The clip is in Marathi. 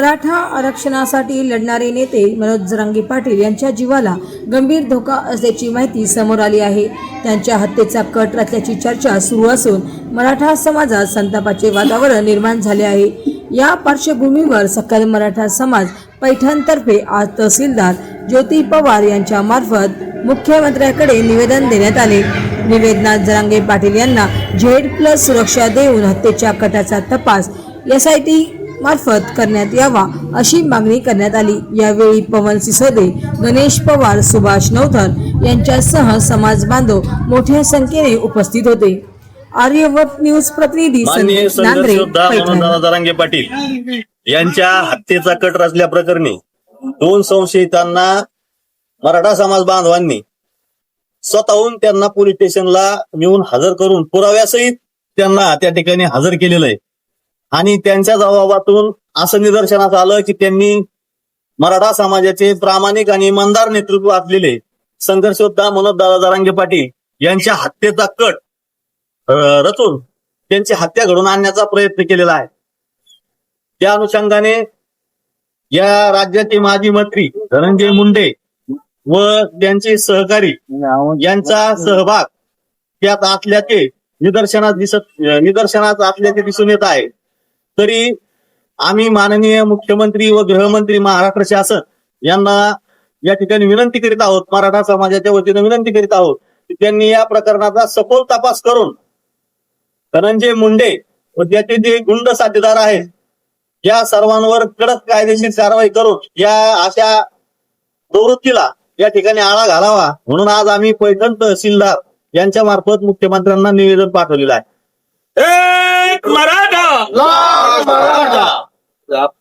मराठा आरक्षणासाठी लढणारे नेते मनोज जरांगे पाटील यांच्या जीवाला गंभीर धोका असल्याची माहिती समोर आली आहे. त्यांच्या हत्येचा कट रचल्याची चर्चा सुरू असून मराठा समाजात संतापाचे वातावरण निर्माण झाले आहे. या पार्श्वभूमीवर सकल मराठा समाज पैठणतर्फे आज तहसीलदार ज्योती पवार यांच्या मार्फत मुख्यमंत्र्याकडे निवेदन देण्यात आले. निवेदनात जरांगे पाटील यांना झेड प्लस सुरक्षा देऊन हत्येच्या कटाचा तपास एस आय टी मार्फत करण्यात यावा अशी मागणी करण्यात आली. यावेळी पवन सिसोदे गणेश पवार सुभाष नवथर यांच्यासह समाज बांधव मोठ्या संख्येने उपस्थित होते. आर्यवत न्यूज प्रतिनिधी जरांगे पाटील यांच्या हत्येचा कट रचल्या प्रकरणी दोन संशयितांना मराठा समाज बांधवांनी स्वतःहून त्यांना पोलीस स्टेशनला नेऊन हजर करून पुराव्यासहित त्यांना त्या ठिकाणी हजर केलेलं आहे. आणि त्यांच्या जबाबातून असं निदर्शनास आलं की त्यांनी मराठा समाजाचे प्रामाणिक आणि इमानदार नेतृत्व असलेले संघर्षोद्धा मनोज दादा जरांगे पाटील यांच्या हत्येचा कट रचून त्यांची हत्या घडून आणण्याचा प्रयत्न केलेला आहे. त्या अनुषंगाने या राज्याचे माजी मंत्री धनंजय मुंडे व त्यांचे सहकारी यांचा सहभाग त्यात असल्याचे निदर्शनात दिसत निदर्शनात असल्याचे दिसून येत आहे. तरी आम्ही माननीय मुख्यमंत्री व गृहमंत्री महाराष्ट्र शासन यांना या ठिकाणी विनंती करीत आहोत मराठा समाजाच्या वतीने विनंती करीत आहोत की त्यांनी या प्रकरणाचा सखोल तपास करून धनंजय मुंडे व त्याचे जे गुंड साथीदार आहेत या सर्वांवर कडक कायदेशीर कारवाई करून या अशा प्रवृत्तीला या ठिकाणी आळा घालावा म्हणून आज आम्ही पैठण तहसीलदार यांच्या मार्फत मुख्यमंत्र्यांना निवेदन पाठवलेलं आहे. एक मराठा मराठा